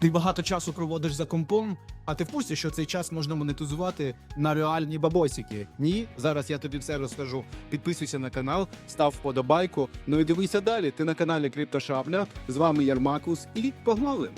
Ти багато часу проводиш за компом, а ти в курсі, що цей час можна монетизувати на реальні бабосики? Ні, зараз я тобі все розкажу. Підписуйся на канал, став вподобайку. Ну і дивися далі. Ти на каналі Криптошабля. З вами Ярмакус і погнали!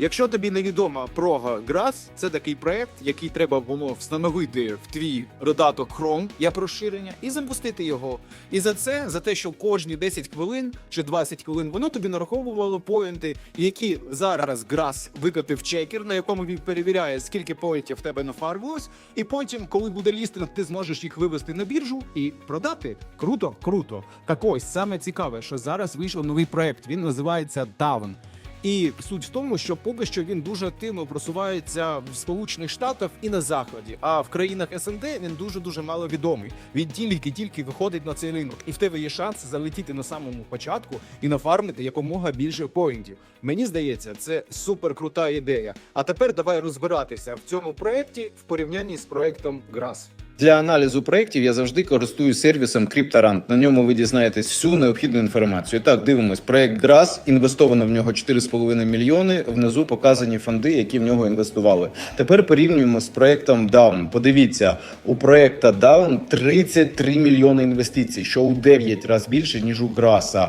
Якщо тобі невідома прога Грас, це такий проект, який треба було встановити в твій додаток Chrome як розширення і запустити його. І за це, за те, що кожні 10 хвилин чи 20 хвилин воно тобі нараховувало поінти, які зараз Грас викотив чекер, на якому він перевіряє, скільки поінтів в тебе нафармилось, і потім, коли буде лістинг, ти зможеш їх вивести на біржу і продати. Круто, круто. Так ось саме цікаве, що зараз вийшов новий проект. Він називається Down. І суть в тому, що поки що він дуже активно просувається в Сполучених Штатах і на Заході. А в країнах СНД він дуже дуже мало відомий. Він тільки-тільки виходить на цей ринок, і в тебе є шанс залетіти на самому початку і нафармити якомога більше поінтів. Мені здається, це супер крута ідея. А тепер давай розбиратися в цьому проєкті в порівнянні з проєктом Грас. Для аналізу проєктів я завжди користуюсь сервісом CryptoRant. На ньому ви дізнаєтесь всю необхідну інформацію. Так, дивимось, проєкт GRAS, інвестовано в нього 4,5 мільйони. Внизу показані фонди, які в нього інвестували. Тепер порівнюємо з проєктом Down. Подивіться, у проєкта Down 33 мільйони інвестицій, що у 9 разів більше, ніж у GRAS.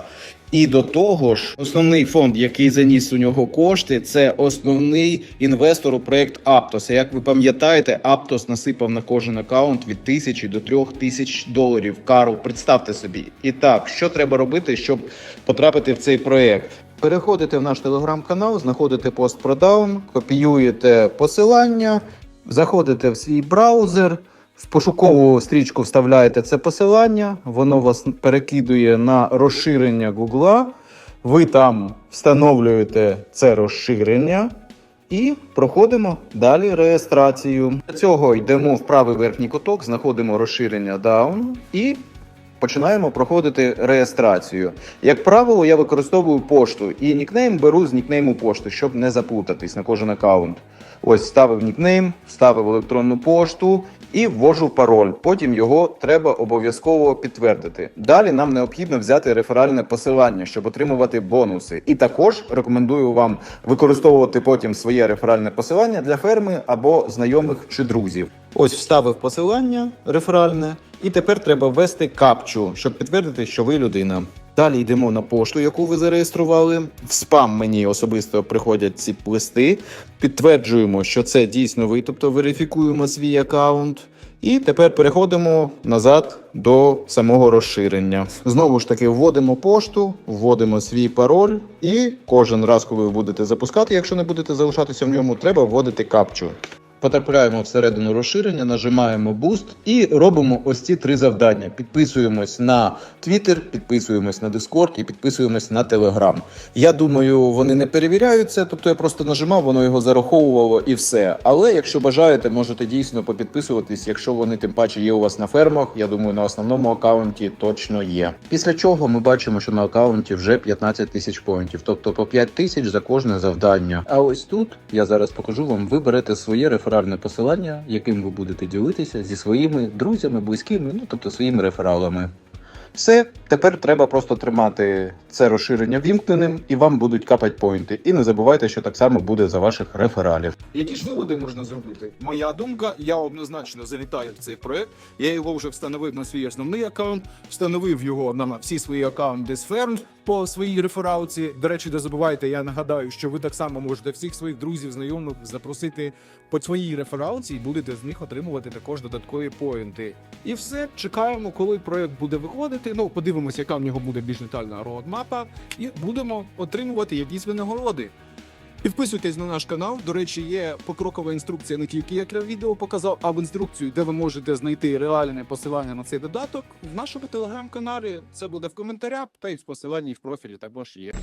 І до того ж, основний фонд, який заніс у нього кошти, це основний інвестор у проект Aptos. А Як ви пам'ятаєте, Aptos насипав на кожен аккаунт від тисячі до трьох тисяч доларів. Карл, представте собі. І так, що треба робити, щоб потрапити в цей проект? Переходите в наш телеграм-канал, знаходите пост про копіюєте посилання, заходите в свій браузер. В пошукову стрічку вставляєте це посилання, воно вас перекидує на розширення Гугла. Ви там встановлюєте це розширення і проходимо далі реєстрацію. Для цього йдемо в правий верхній куток, знаходимо розширення Down і починаємо проходити реєстрацію. Як правило, я використовую пошту і нікнейм беру з нікнейму пошти, щоб не заплутатись на кожен аккаунт. Ось ставив нікнейм, ставив електронну пошту і ввожу пароль. Потім його треба обов'язково підтвердити. Далі нам необхідно взяти реферальне посилання, щоб отримувати бонуси. І також рекомендую вам використовувати потім своє реферальне посилання для ферми або знайомих чи друзів. Ось вставив посилання реферальне, і тепер треба ввести капчу, щоб підтвердити, що ви людина. Далі йдемо на пошту, яку ви зареєстрували. В спам мені особисто приходять ці листи. Підтверджуємо, що це дійсно ви, тобто верифікуємо свій аккаунт. І тепер переходимо назад до самого розширення. Знову ж таки, вводимо пошту, вводимо свій пароль, і кожен раз, коли ви будете запускати, якщо не будете залишатися в ньому, треба вводити капчу. Потрапляємо всередину розширення, нажимаємо Boost і робимо ось ці три завдання. Підписуємось на Twitter, підписуємось на Discord і підписуємось на Telegram. Я думаю, вони не перевіряються, тобто я просто нажимав, воно його зараховувало і все. Але якщо бажаєте, можете дійсно попідписуватись, якщо вони тим паче є у вас на фермах. Я думаю, на основному аккаунті точно є. Після чого ми бачимо, що на аккаунті вже 15 тисяч поінтів, тобто по 5 тисяч за кожне завдання. А ось тут я зараз покажу вам, ви берете своє реферальне посилання, яким ви будете ділитися зі своїми друзями, близькими, ну тобто своїми рефералами. Все, тепер треба просто тримати це розширення вімкненим, і вам будуть капати поінти. І не забувайте, що так само буде за ваших рефералів. Які ж виводи можна зробити? Моя думка, я однозначно залітаю в цей проект. Я його вже встановив на свій основний аккаунт, встановив його на всі свої аккаунти з ферм по своїй рефералці. До речі, не забувайте, я нагадаю, що ви так само можете всіх своїх друзів, знайомих запросити по своїй рефералці і будете з них отримувати також додаткові поінти. І все чекаємо, коли проект буде виходити. Ну, подивимося, яка в нього буде більш детальна роадмапа, і будемо отримувати якісь винагороди. Підписуйтесь на наш канал. До речі, є покрокова інструкція не тільки як я відео показав, а в інструкцію, де ви можете знайти реальне посилання на цей додаток. В нашому телеграм-каналі це буде в коментарях, та й в посиланні в профілі також є.